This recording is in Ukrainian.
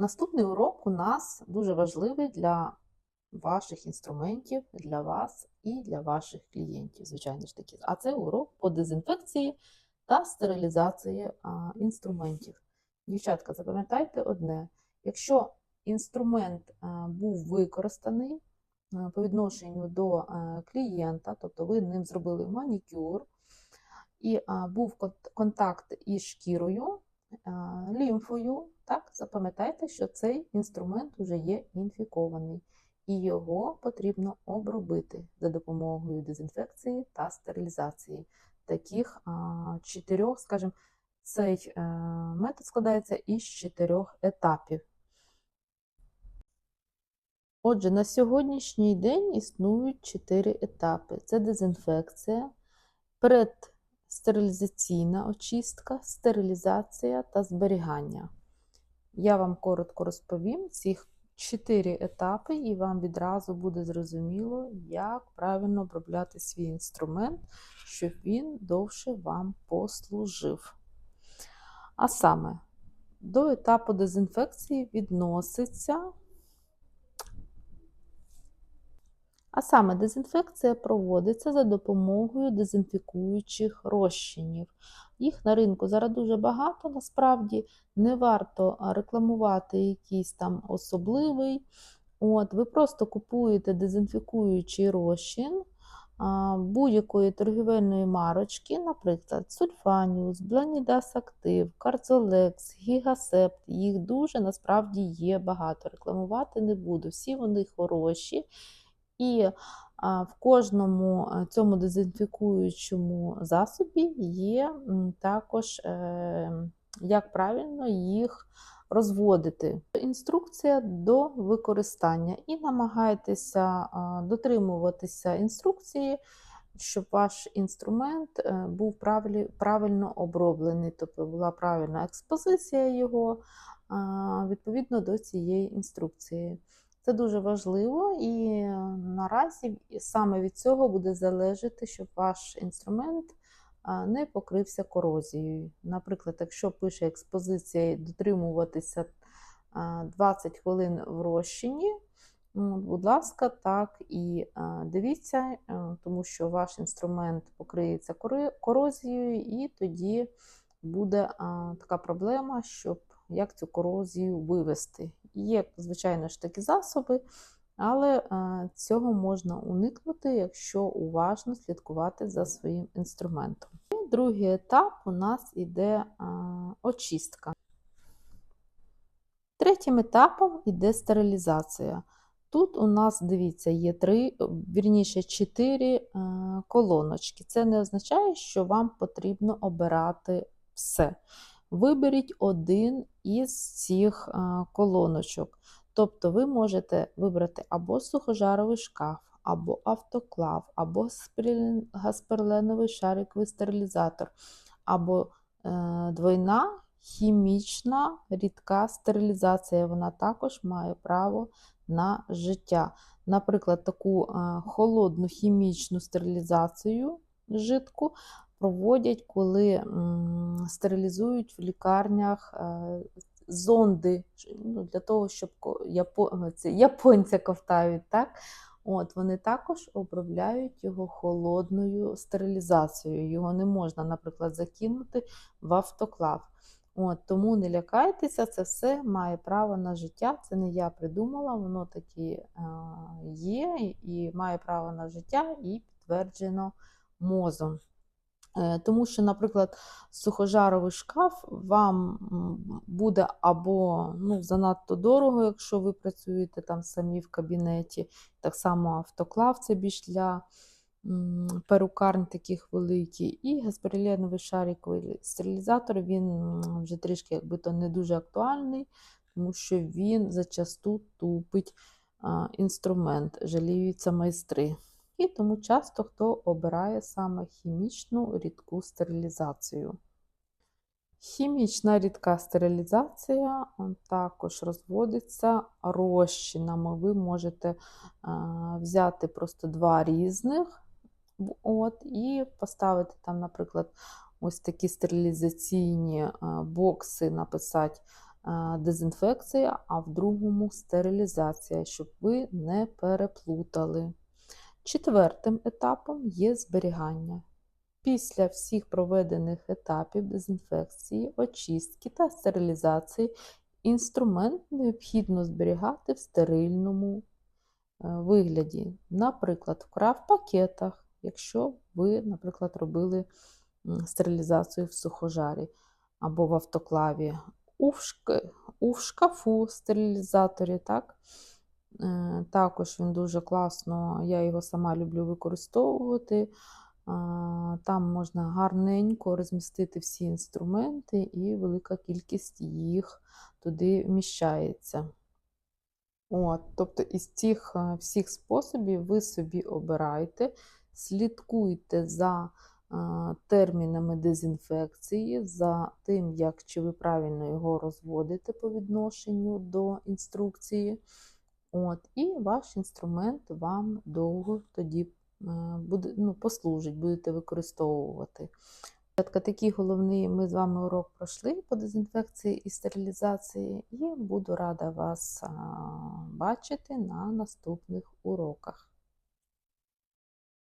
Наступний урок у нас дуже важливий для ваших інструментів, для вас і для ваших клієнтів, звичайно ж таки. А це урок по дезінфекції та стерилізації а, інструментів. Дівчатка, запам'ятайте одне: якщо інструмент а, був використаний а, по відношенню до а, клієнта, тобто ви ним зробили манікюр, і а, був контакт із шкірою, а, лімфою, так, запам'ятайте, що цей інструмент вже є інфікований, і його потрібно обробити за допомогою дезінфекції та стерилізації. Таких а, чотирьох, скажімо, цей е, метод складається із чотирьох етапів. Отже, на сьогоднішній день існують чотири етапи: це дезінфекція, предстерилізаційна очистка, стерилізація та зберігання. Я вам коротко розповім цих чотири етапи, і вам відразу буде зрозуміло, як правильно обробляти свій інструмент, щоб він довше вам послужив. А саме, до етапу дезінфекції відноситься. А саме дезінфекція проводиться за допомогою дезінфікуючих розчинів. Їх на ринку зараз дуже багато, насправді не варто рекламувати якийсь там особливий. От, ви просто купуєте дезінфікуючий розчин будь-якої торгівельної марочки, наприклад, Сульфаніус, Бланідас Актив, Карзолекс, Гігасепт. Їх дуже насправді є багато. Рекламувати не буду. Всі вони хороші. І в кожному е, цьому дезінфікуючому засобі є також, е, як правильно їх розводити. Інструкція до використання. І намагайтеся дотримуватися інструкції, щоб ваш інструмент е, був правильно оброблений, тобто була правильна експозиція його відповідно до цієї інструкції. Це дуже важливо, і наразі саме від цього буде залежати, щоб ваш інструмент не покрився корозією. Наприклад, якщо пише експозиція дотримуватися 20 хвилин в розчині, ну, будь ласка, так і дивіться, е, тому що ваш інструмент покриється корозією, і тоді буде така проблема, щоб як цю корозію вивести. Є, звичайно ж, такі засоби, але е, цього можна уникнути, якщо уважно слідкувати за своїм інструментом. І другий етап у нас іде е, очистка. Третім етапом іде стерилізація. Тут у нас, дивіться, є три, вірніше, чотири е, колоночки. Це не означає, що вам потрібно обирати все. Виберіть один із цих е, колоночок. Тобто ви можете вибрати або сухожаровий шкаф, або автоклав, або гасперленовий шариковий стерилізатор, або е, двойна хімічна рідка стерилізація. Вона також має право на життя. Наприклад, таку е, холодну хімічну стерилізацію жидку проводять, коли стерилізують в лікарнях е, зонди ну, для того, щоб це, японця ковтають, так? От, вони також обробляють його холодною стерилізацією. Його не можна, наприклад, закинути в автоклав. От, тому не лякайтеся, це все має право на життя. Це не я придумала, воно таки е, є і має право на життя і підтверджено мозом. Е, Тому що, наприклад, сухожаровий шкаф вам буде або ну, занадто дорого, якщо ви працюєте там самі в кабінеті. Так само автоклав це більш для м, перукарень таких великий. І гаспериленовий шариковий стерилізатор, він вже трішки якби то не дуже актуальний, тому що він зачасту тупить інструмент, жаліються майстри. І тому часто хто обирає саме хімічну рідку стерилізацію. Хімічна рідка стерилізація також розводиться розчинами. Ви можете а, взяти просто два різних от, і поставити там, наприклад, ось такі стерилізаційні а, бокси, написати е, дезінфекція, а в другому стерилізація, щоб ви не переплутали. Четвертим етапом є зберігання. Після всіх проведених етапів дезінфекції, очистки та стерилізації інструмент необхідно зберігати в стерильному е, вигляді. Наприклад, в крафт-пакетах, якщо ви, наприклад, робили стерилізацію в сухожарі або в автоклаві, у шкафу стерилізаторі, так? Е, Також він дуже класно, я його сама люблю використовувати. Там можна гарненько розмістити всі інструменти, і велика кількість їх туди вміщається. От, тобто із цих е, всіх способів ви собі обирайте, слідкуйте за е, термінами дезінфекції, за тим, як чи ви правильно його розводите по відношенню до інструкції. От, і ваш інструмент вам довго тоді е, буде, ну, послужить, будете використовувати. Такі головний ми з вами урок пройшли по дезінфекції і стерилізації, і буду рада вас бачити на наступних уроках.